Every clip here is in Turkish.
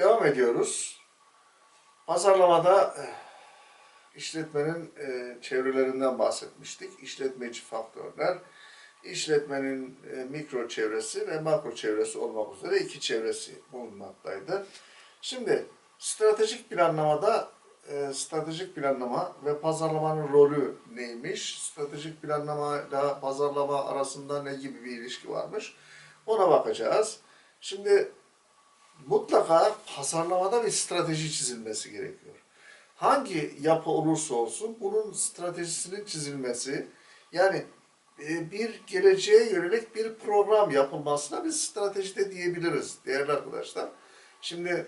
Devam ediyoruz. Pazarlamada eh, işletmenin eh, çevrelerinden bahsetmiştik. İşletmeci faktörler, işletmenin eh, mikro çevresi ve makro çevresi olmak üzere iki çevresi bulunmaktaydı. Şimdi stratejik planlamada stratejik planlama ve pazarlamanın rolü neymiş? Stratejik planlama ile pazarlama arasında ne gibi bir ilişki varmış? Ona bakacağız. Şimdi mutlaka pazarlamada bir strateji çizilmesi gerekiyor. Hangi yapı olursa olsun bunun stratejisinin çizilmesi yani e, bir geleceğe yönelik bir program yapılmasına biz strateji de diyebiliriz değerli arkadaşlar. Şimdi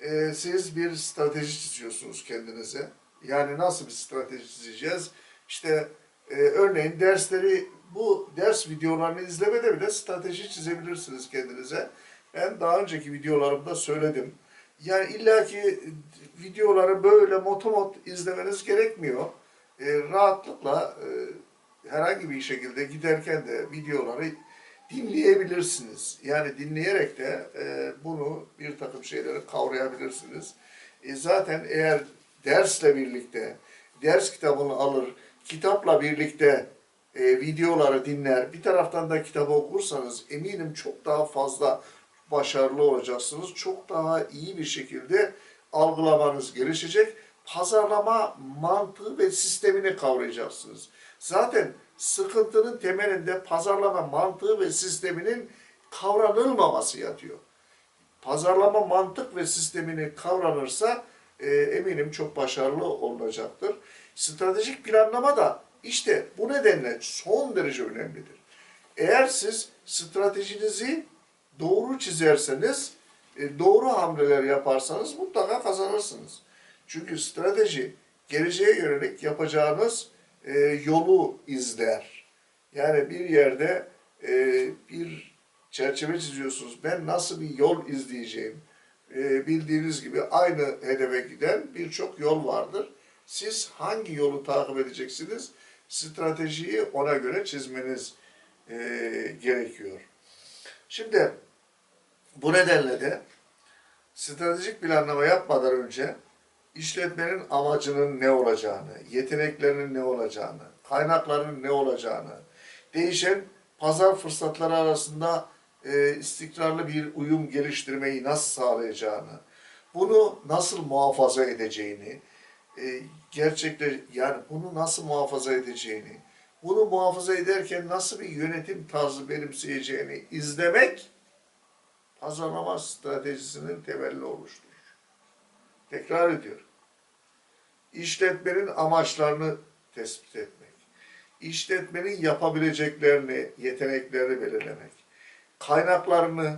e, siz bir strateji çiziyorsunuz kendinize. Yani nasıl bir strateji çizeceğiz? İşte e, örneğin dersleri bu ders videolarını izlemede bile strateji çizebilirsiniz kendinize. Ben daha önceki videolarımda söyledim. Yani illaki videoları böyle motomot izlemeniz gerekmiyor. E, rahatlıkla e, herhangi bir şekilde giderken de videoları dinleyebilirsiniz. Yani dinleyerek de e, bunu bir takım şeyleri kavrayabilirsiniz. E, zaten eğer dersle birlikte ders kitabını alır, kitapla birlikte e, videoları dinler, bir taraftan da kitabı okursanız eminim çok daha fazla başarılı olacaksınız. Çok daha iyi bir şekilde algılamanız gelişecek. Pazarlama mantığı ve sistemini kavrayacaksınız. Zaten sıkıntının temelinde pazarlama mantığı ve sisteminin kavranılmaması yatıyor. Pazarlama mantık ve sistemini kavranırsa e, eminim çok başarılı olacaktır. Stratejik planlama da işte bu nedenle son derece önemlidir. Eğer siz stratejinizi doğru çizerseniz, e, doğru hamleler yaparsanız mutlaka kazanırsınız. Çünkü strateji geleceğe yönelik yapacağınız e, yolu izler. Yani bir yerde e, bir çerçeve çiziyorsunuz. Ben nasıl bir yol izleyeceğim? Bildiğiniz gibi aynı hedefe giden birçok yol vardır. Siz hangi yolu takip edeceksiniz? Stratejiyi ona göre çizmeniz gerekiyor. Şimdi bu nedenle de stratejik planlama yapmadan önce işletmenin amacının ne olacağını, yeteneklerinin ne olacağını, kaynaklarının ne olacağını, değişen pazar fırsatları arasında e, istikrarlı bir uyum geliştirmeyi nasıl sağlayacağını, bunu nasıl muhafaza edeceğini, e, gerçekte yani bunu nasıl muhafaza edeceğini, bunu muhafaza ederken nasıl bir yönetim tarzı benimseyeceğini izlemek pazarlama stratejisinin temelini oluşturur. Tekrar ediyorum. İşletmenin amaçlarını tespit etmek. İşletmenin yapabileceklerini, yeteneklerini belirlemek. Kaynaklarını,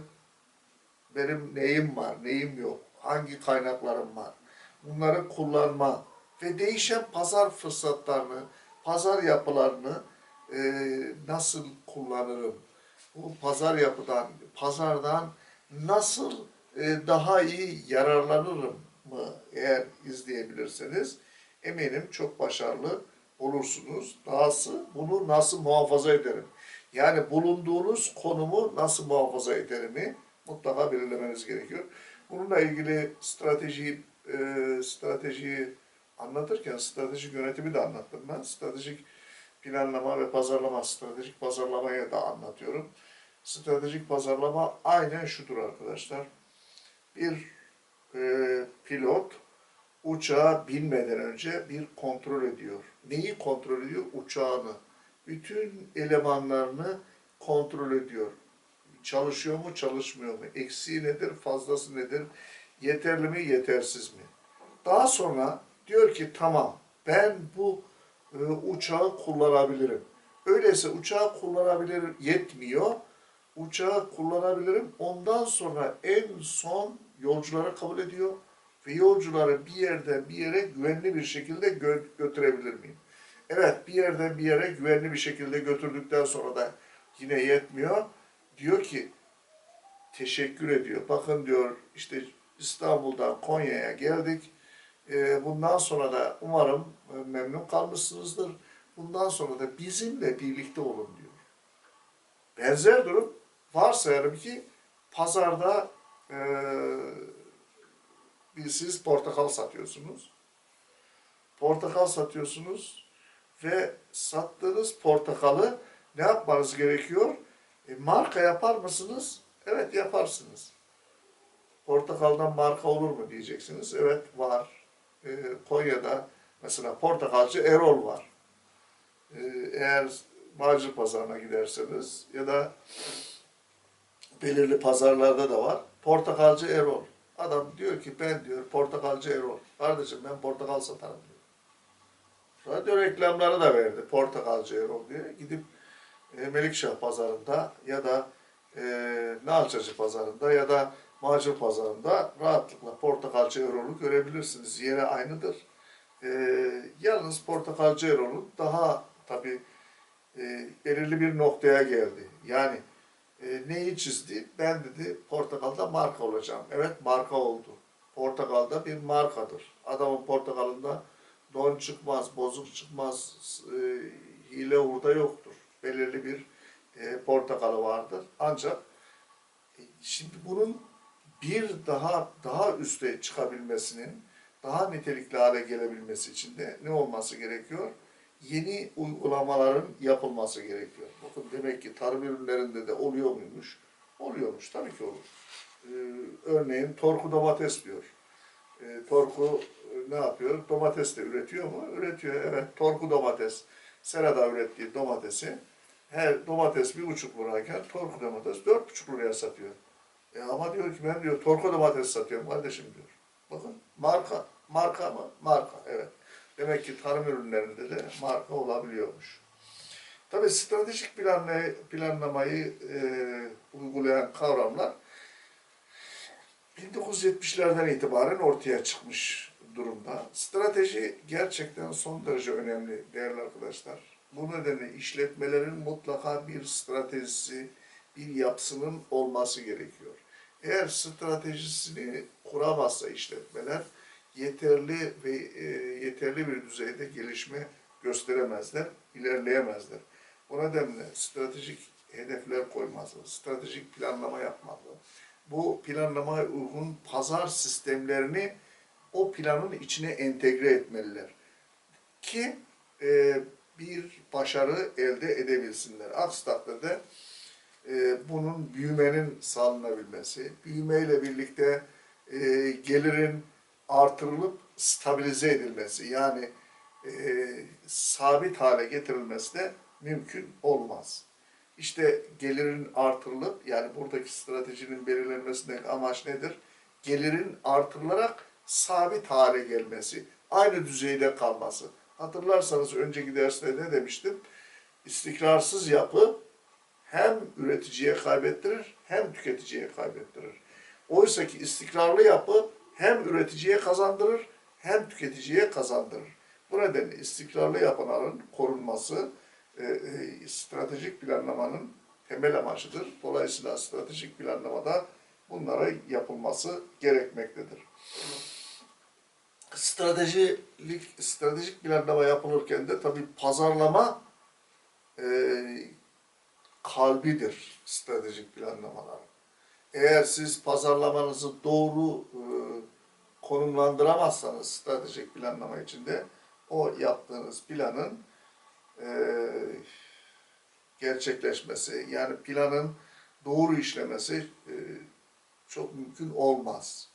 benim neyim var, neyim yok, hangi kaynaklarım var, bunları kullanma ve değişen pazar fırsatlarını, pazar yapılarını e, nasıl kullanırım? Bu pazar yapıdan, pazardan nasıl e, daha iyi yararlanırım mı eğer izleyebilirseniz eminim çok başarılı olursunuz. Dahası bunu nasıl muhafaza ederim? Yani bulunduğunuz konumu nasıl muhafaza ederimi mutlaka belirlemeniz gerekiyor. Bununla ilgili strateji e, stratejiyi anlatırken stratejik yönetimi de anlattım ben. Stratejik planlama ve pazarlama, stratejik pazarlamaya da anlatıyorum. Stratejik pazarlama aynen şudur arkadaşlar. Bir e, pilot uçağa binmeden önce bir kontrol ediyor. Neyi kontrol ediyor? Uçağını. Bütün elemanlarını kontrol ediyor. Çalışıyor mu, çalışmıyor mu? Eksiği nedir, fazlası nedir? Yeterli mi, yetersiz mi? Daha sonra diyor ki tamam ben bu e, uçağı kullanabilirim. Öyleyse uçağı kullanabilir yetmiyor. Uçağı kullanabilirim. Ondan sonra en son yolcuları kabul ediyor ve yolcuları bir yerden bir yere güvenli bir şekilde gö- götürebilir miyim? Evet bir yerden bir yere güvenli bir şekilde götürdükten sonra da yine yetmiyor. Diyor ki teşekkür ediyor. Bakın diyor işte İstanbul'dan Konya'ya geldik. Ee, Bundan sonra da umarım e, memnun kalmışsınızdır. Bundan sonra da bizimle birlikte olun diyor. Benzer durum varsayalım ki pazarda e, siz portakal satıyorsunuz. Portakal satıyorsunuz ve sattığınız portakalı ne yapmanız gerekiyor? E, marka yapar mısınız? Evet yaparsınız. Portakaldan marka olur mu diyeceksiniz. Evet var. E, Konya'da mesela portakalcı Erol var. E, eğer Bağcı pazarına giderseniz ya da belirli pazarlarda da var. Portakalcı Erol. Adam diyor ki ben diyor portakalcı Erol. Kardeşim ben portakal satarım diyor. Radyo reklamları da verdi portakalcı Erol diye. Gidip e, Melikşah pazarında ya da e, Nalçacı pazarında ya da Macur pazarında rahatlıkla portakalcı Erol'u görebilirsiniz. Yeri aynıdır. E, yalnız portakalcı Erol'un daha tabii e, belirli bir noktaya geldi. Yani e, neyi çizdi? Ben dedi portakalda marka olacağım. Evet marka oldu. Portakalda bir markadır. Adamın portakalında don çıkmaz, bozuk çıkmaz, e, hile hurda yoktur. Belirli bir e, portakalı vardır. Ancak e, şimdi bunun bir daha daha üste çıkabilmesinin, daha nitelikli hale gelebilmesi için de ne olması gerekiyor? Yeni uygulamaların yapılması gerekiyor. Bakın demek ki tarım ürünlerinde de oluyor muymuş? Oluyormuş, tabii ki olur. Ee, örneğin torku domates diyor. Ee, torku e, ne yapıyor? Domates de üretiyor mu? Üretiyor, evet. Torku domates. Serada ürettiği domatesi her domates bir buçuk lirayken torku domates dört buçuk liraya satıyor. E ama diyor ki ben diyor torku domates satıyorum kardeşim diyor. Bakın marka, marka mı? Marka, evet. Demek ki tarım ürünlerinde de marka olabiliyormuş. Tabii stratejik planlay planlamayı e, uygulayan kavramlar 1970'lerden itibaren ortaya çıkmış durumda. Strateji gerçekten son derece önemli değerli arkadaşlar. Bu nedenle işletmelerin mutlaka bir stratejisi, bir yapısının olması gerekiyor. Eğer stratejisini kuramazsa işletmeler yeterli ve e, yeterli bir düzeyde gelişme gösteremezler, ilerleyemezler. O nedenle stratejik hedefler koymalı, stratejik planlama yapmalı. Bu planlamaya uygun pazar sistemlerini o planın içine entegre etmeliler. Ki e, bir başarı elde edebilsinler. Aksi takdirde e, bunun büyümenin sağlanabilmesi, büyümeyle birlikte e, gelirin artırılıp stabilize edilmesi yani e, sabit hale getirilmesi de mümkün olmaz. İşte gelirin artırılıp yani buradaki stratejinin belirlenmesindeki amaç nedir? Gelirin artırılarak sabit hale gelmesi, aynı düzeyde kalması. Hatırlarsanız önceki derste ne demiştim? İstikrarsız yapı hem üreticiye kaybettirir hem tüketiciye kaybettirir. Oysa ki istikrarlı yapı hem üreticiye kazandırır hem tüketiciye kazandırır. Bu nedenle istikrarlı yapıların korunması e, e, stratejik planlamanın temel amacıdır. Dolayısıyla stratejik planlamada bunlara yapılması gerekmektedir. Stratejilik, stratejik planlama yapılırken de tabii pazarlama e, kalbidir stratejik planlamalar. Eğer siz pazarlamanızı doğru e, konumlandıramazsanız stratejik planlama içinde o yaptığınız planın e, gerçekleşmesi yani planın doğru işlemesi e, çok mümkün olmaz.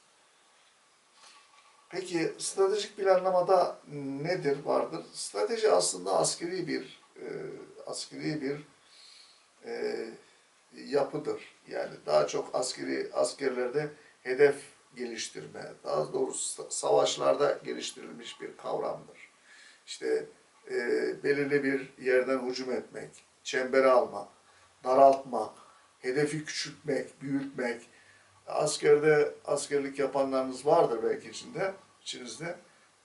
Peki stratejik planlamada nedir vardır? Strateji aslında askeri bir e, askeri bir e, yapıdır. Yani daha çok askeri askerlerde hedef geliştirme, daha doğrusu savaşlarda geliştirilmiş bir kavramdır. İşte e, belirli bir yerden hücum etmek, çembere almak, daraltmak, hedefi küçültmek, büyütmek. Askerde askerlik yapanlarınız vardır belki içinde, içinizde.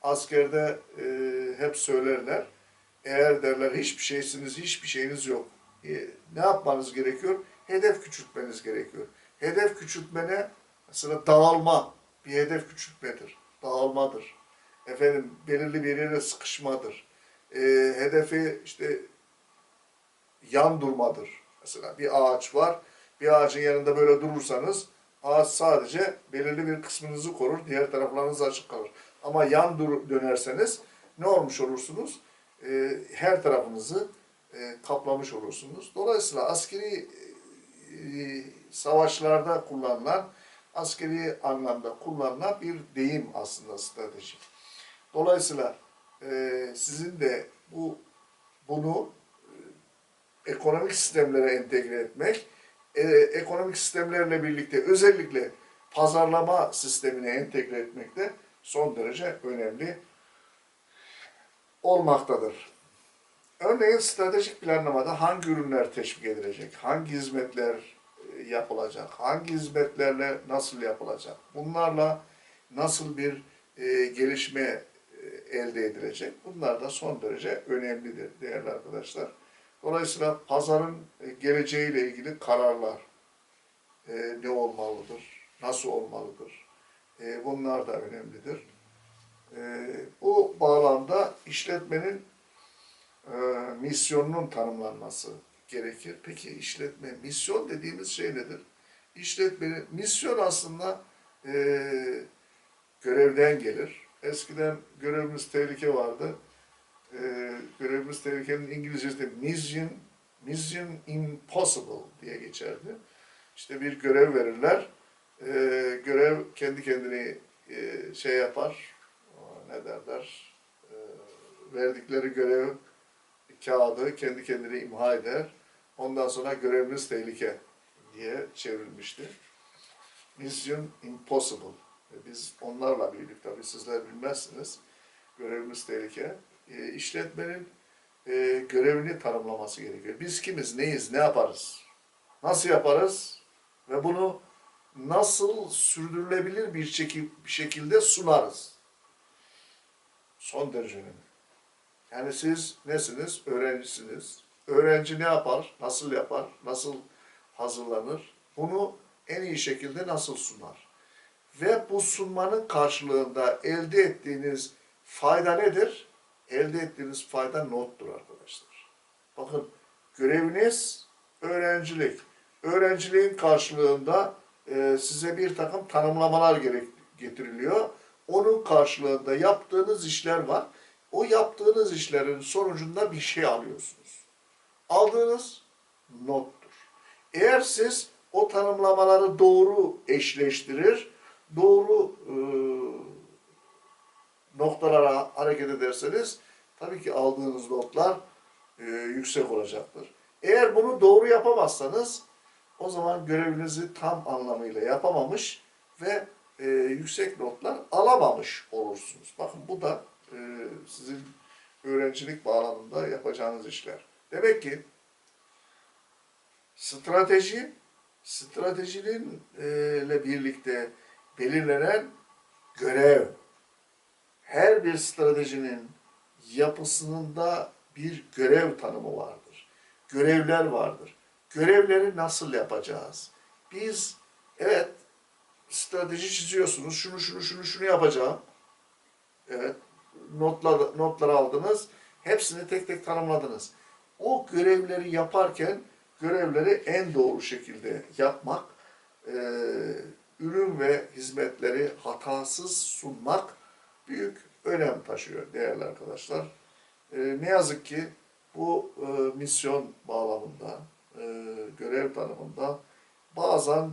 Askerde e, hep söylerler, eğer derler hiçbir şeysiniz, hiçbir şeyiniz yok. E, ne yapmanız gerekiyor? Hedef küçültmeniz gerekiyor. Hedef küçültmene mesela dağılma bir hedef küçültmedir. Dağılmadır. Efendim belirli bir yere sıkışmadır. E, hedefi işte yan durmadır. Mesela bir ağaç var. Bir ağacın yanında böyle durursanız Ağaç sadece belirli bir kısmınızı korur, diğer taraflarınız açık kalır. Ama yan dur- dönerseniz ne olmuş olursunuz? Ee, her tarafınızı e, kaplamış olursunuz. Dolayısıyla askeri e, savaşlarda kullanılan, askeri anlamda kullanılan bir deyim aslında strateji. Dolayısıyla e, sizin de bu bunu e, ekonomik sistemlere entegre etmek, e, ekonomik sistemlerle birlikte özellikle pazarlama sistemine entegre etmek de son derece önemli olmaktadır. Örneğin stratejik planlamada hangi ürünler teşvik edilecek, hangi hizmetler e, yapılacak, hangi hizmetlerle nasıl yapılacak, bunlarla nasıl bir e, gelişme e, elde edilecek, bunlar da son derece önemlidir değerli arkadaşlar. Dolayısıyla pazarın e, geleceğiyle ilgili kararlar e, ne olmalıdır, nasıl olmalıdır, e, bunlar da önemlidir. E, bu bağlamda işletmenin e, misyonunun tanımlanması gerekir. Peki işletme, misyon dediğimiz şey nedir? İşletmenin, misyon aslında e, görevden gelir. Eskiden görevimiz tehlike vardı. E, görevimiz tehlikenin İngilizcesi mission, mission impossible diye geçerdi. İşte bir görev verirler. E, görev kendi kendini e, şey yapar, ne derler, e, verdikleri görev kağıdı kendi kendine imha eder. Ondan sonra görevimiz tehlike diye çevrilmişti. Mission Impossible. E, Biz onlarla büyüdük tabii sizler bilmezsiniz. Görevimiz tehlike. E, işletmenin e, görevini tanımlaması gerekiyor. Biz kimiz, neyiz, ne yaparız? Nasıl yaparız? Ve bunu nasıl sürdürülebilir bir şekilde sunarız? Son derece önemli. Yani siz nesiniz? Öğrencisiniz. Öğrenci ne yapar? Nasıl yapar? Nasıl hazırlanır? Bunu en iyi şekilde nasıl sunar? Ve bu sunmanın karşılığında elde ettiğiniz fayda nedir? Elde ettiğiniz fayda nottur arkadaşlar. Bakın göreviniz öğrencilik. Öğrenciliğin karşılığında e, size bir takım tanımlamalar gerek, getiriliyor. Onun karşılığında yaptığınız işler var o yaptığınız işlerin sonucunda bir şey alıyorsunuz. Aldığınız nottur. Eğer siz o tanımlamaları doğru eşleştirir, doğru e, noktalara hareket ederseniz tabii ki aldığınız notlar e, yüksek olacaktır. Eğer bunu doğru yapamazsanız o zaman görevinizi tam anlamıyla yapamamış ve e, yüksek notlar alamamış olursunuz. Bakın bu da e, sizin öğrencilik bağlamında yapacağınız işler. Demek ki strateji, stratejinin e, birlikte belirlenen görev, her bir stratejinin yapısında bir görev tanımı vardır. Görevler vardır. Görevleri nasıl yapacağız? Biz evet strateji çiziyorsunuz. Şunu şunu şunu şunu yapacağım. Evet notlar notlar aldınız. Hepsini tek tek tanımladınız. O görevleri yaparken görevleri en doğru şekilde yapmak, e, ürün ve hizmetleri hatasız sunmak büyük önem taşıyor değerli arkadaşlar. E, ne yazık ki bu e, misyon bağlamında, e, görev tanımında bazen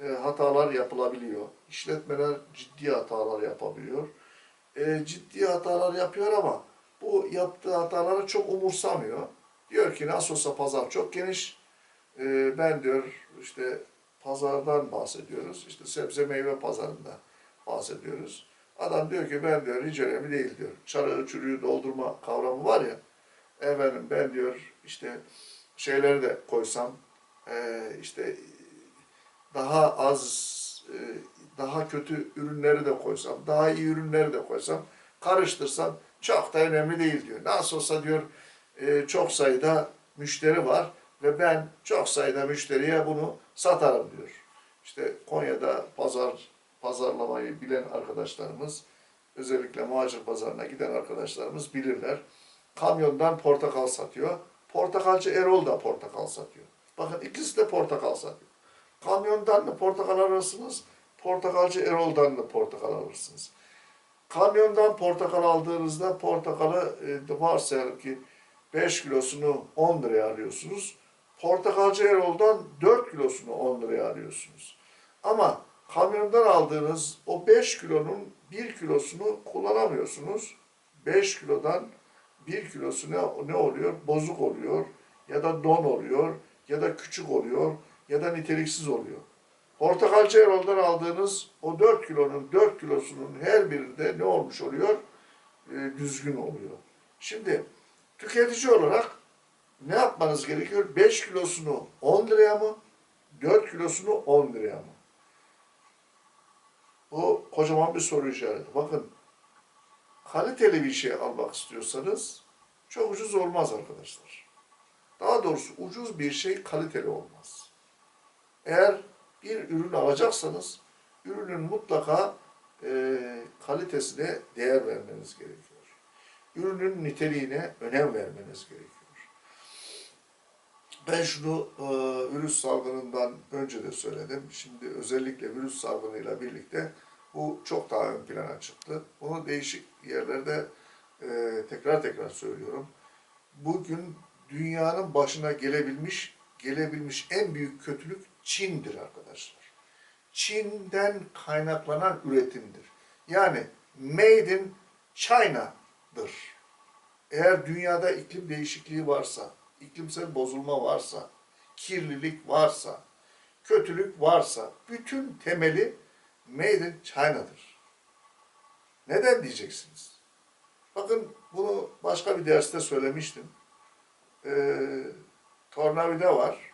e, hatalar yapılabiliyor. İşletmeler ciddi hatalar yapabiliyor. E, ciddi hatalar yapıyor ama bu yaptığı hataları çok umursamıyor. Diyor ki nasıl olsa pazar çok geniş. E, ben diyor işte pazardan bahsediyoruz. İşte sebze meyve pazarında bahsediyoruz. Adam diyor ki ben diyor hiç önemli değil diyor. Çarığı çürüğü doldurma kavramı var ya. Efendim ben diyor işte şeyleri de koysam e, işte daha az e, daha kötü ürünleri de koysam, daha iyi ürünleri de koysam, karıştırsam çok da önemli değil diyor. Nasıl olsa diyor e, çok sayıda müşteri var ve ben çok sayıda müşteriye bunu satarım diyor. İşte Konya'da pazar pazarlamayı bilen arkadaşlarımız, özellikle muhacir pazarına giden arkadaşlarımız bilirler. Kamyondan portakal satıyor. Portakalcı Erol da portakal satıyor. Bakın ikisi de portakal satıyor. Kamyondan da portakal alırsınız, portakalcı Erol'dan da portakal alırsınız. Kamyondan portakal aldığınızda portakalı e, varsayalım ki 5 kilosunu 10 liraya alıyorsunuz. Portakalcı Erol'dan 4 kilosunu 10 liraya alıyorsunuz. Ama kamyondan aldığınız o 5 kilonun 1 kilosunu kullanamıyorsunuz. 5 kilodan 1 kilosu ne, ne oluyor? Bozuk oluyor ya da don oluyor ya da küçük oluyor ya da niteliksiz oluyor. Portakalcı Erol'dan aldığınız o 4 kilonun 4 kilosunun her birinde ne olmuş oluyor? E, düzgün oluyor. Şimdi tüketici olarak ne yapmanız gerekiyor? 5 kilosunu 10 liraya mı? 4 kilosunu 10 liraya mı? Bu kocaman bir soru işareti. Bakın kaliteli bir şey almak istiyorsanız çok ucuz olmaz arkadaşlar. Daha doğrusu ucuz bir şey kaliteli olmaz. Eğer bir ürün alacaksanız ürünün mutlaka e, kalitesine değer vermeniz gerekiyor. Ürünün niteliğine önem vermeniz gerekiyor. Ben şunu e, virüs salgınından önce de söyledim. Şimdi özellikle virüs salgınıyla birlikte bu çok daha ön plana çıktı. Bunu değişik yerlerde e, tekrar tekrar söylüyorum. Bugün dünyanın başına gelebilmiş gelebilmiş en büyük kötülük Çin'dir arkadaşlar. Çin'den kaynaklanan üretimdir. Yani made in China'dır. Eğer dünyada iklim değişikliği varsa, iklimsel bozulma varsa, kirlilik varsa, kötülük varsa bütün temeli made in China'dır. Neden diyeceksiniz? Bakın bunu başka bir derste söylemiştim. Ee, tornavida var.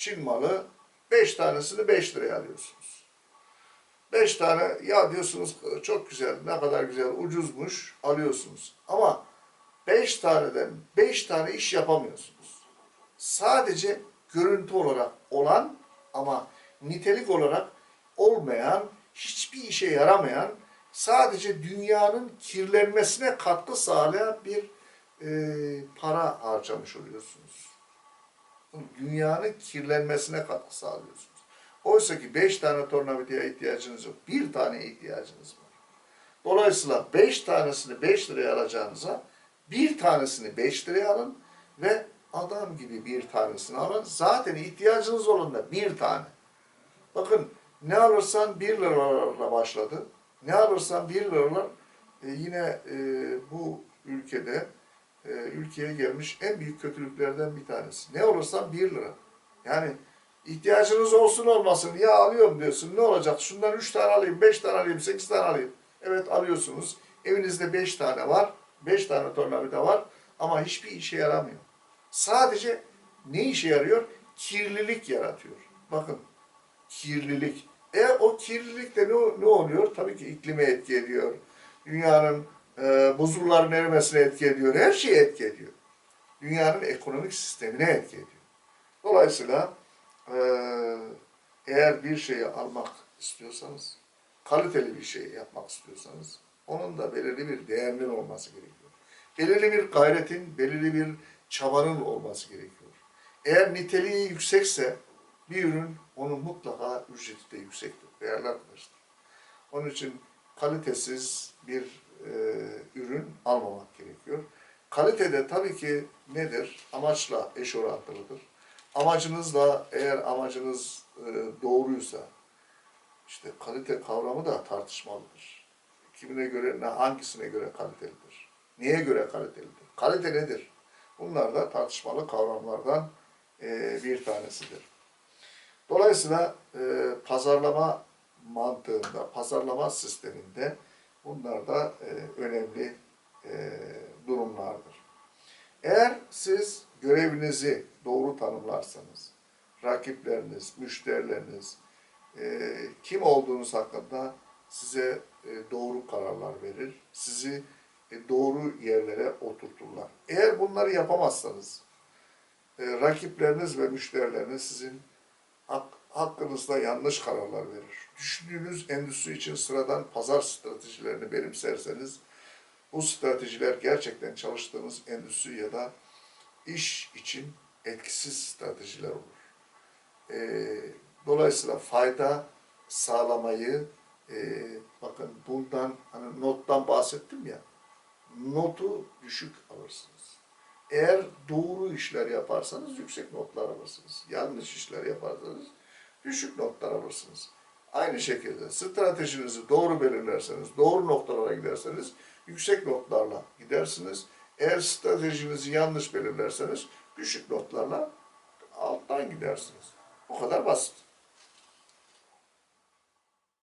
Çin malı. Beş tanesini beş liraya alıyorsunuz. Beş tane ya diyorsunuz çok güzel, ne kadar güzel, ucuzmuş alıyorsunuz. Ama beş taneden beş tane iş yapamıyorsunuz. Sadece görüntü olarak olan ama nitelik olarak olmayan, hiçbir işe yaramayan, sadece dünyanın kirlenmesine katkı sağlayan bir e, para harcamış oluyorsunuz. Dünyanın kirlenmesine katkı sağlıyorsunuz. Oysa ki beş tane tornavidaya ihtiyacınız yok. Bir tane ihtiyacınız var. Dolayısıyla beş tanesini beş liraya alacağınıza bir tanesini beş liraya alın ve adam gibi bir tanesini alın. Zaten ihtiyacınız olan da bir tane. Bakın ne alırsan bir liralarla başladı. Ne alırsan bir liralar e, yine e, bu ülkede e, ülkeye gelmiş en büyük kötülüklerden bir tanesi. Ne olursan bir lira. Yani ihtiyacınız olsun olmasın ya alıyorum diyorsun. Ne olacak? Şundan üç tane alayım, beş tane alayım, sekiz tane alayım. Evet alıyorsunuz. Evinizde beş tane var. Beş tane tornavida var. Ama hiçbir işe yaramıyor. Sadece ne işe yarıyor? Kirlilik yaratıyor. Bakın kirlilik. E o kirlilik de ne, ne oluyor? Tabii ki iklime etki ediyor. Dünyanın e, buzulların erimesine etki ediyor. Her şeye etki ediyor. Dünyanın ekonomik sistemine etki ediyor. Dolayısıyla e, eğer bir şeyi almak istiyorsanız, kaliteli bir şey yapmak istiyorsanız, onun da belirli bir değerinin olması gerekiyor. Belirli bir gayretin, belirli bir çabanın olması gerekiyor. Eğer niteliği yüksekse bir ürün, onun mutlaka ücreti de yüksektir değerli arkadaşlar. Onun için kalitesiz bir e, ürün almamak gerekiyor. Kalitede tabii ki nedir? Amaçla eş orantılıdır. Amacınızla eğer amacınız e, doğruysa işte kalite kavramı da tartışmalıdır. Kimine göre, ne hangisine göre kalitelidir? Niye göre kalitelidir? Kalite nedir? Bunlar da tartışmalı kavramlardan e, bir tanesidir. Dolayısıyla pazarlama mantığında, pazarlama sisteminde bunlar da e, önemli e, durumlardır. Eğer siz görevinizi doğru tanımlarsanız, rakipleriniz, müşterileriniz, e, kim olduğunuz hakkında size e, doğru kararlar verir, sizi e, doğru yerlere oturturlar. Eğer bunları yapamazsanız, e, rakipleriniz ve müşterileriniz sizin hak, hakkınızda yanlış kararlar verir. Düşündüğünüz endüstri için sıradan pazar stratejilerini benimserseniz, bu stratejiler gerçekten çalıştığınız endüstri ya da iş için etkisiz stratejiler olur. Ee, Dolayısıyla fayda sağlamayı e, bakın bundan hani nottan bahsettim ya notu düşük alırsınız. Eğer doğru işler yaparsanız yüksek notlar alırsınız. Yanlış işler yaparsanız düşük notlar alırsınız. Aynı şekilde stratejinizi doğru belirlerseniz, doğru noktalara giderseniz yüksek notlarla gidersiniz. Eğer stratejinizi yanlış belirlerseniz düşük notlarla alttan gidersiniz. O kadar basit.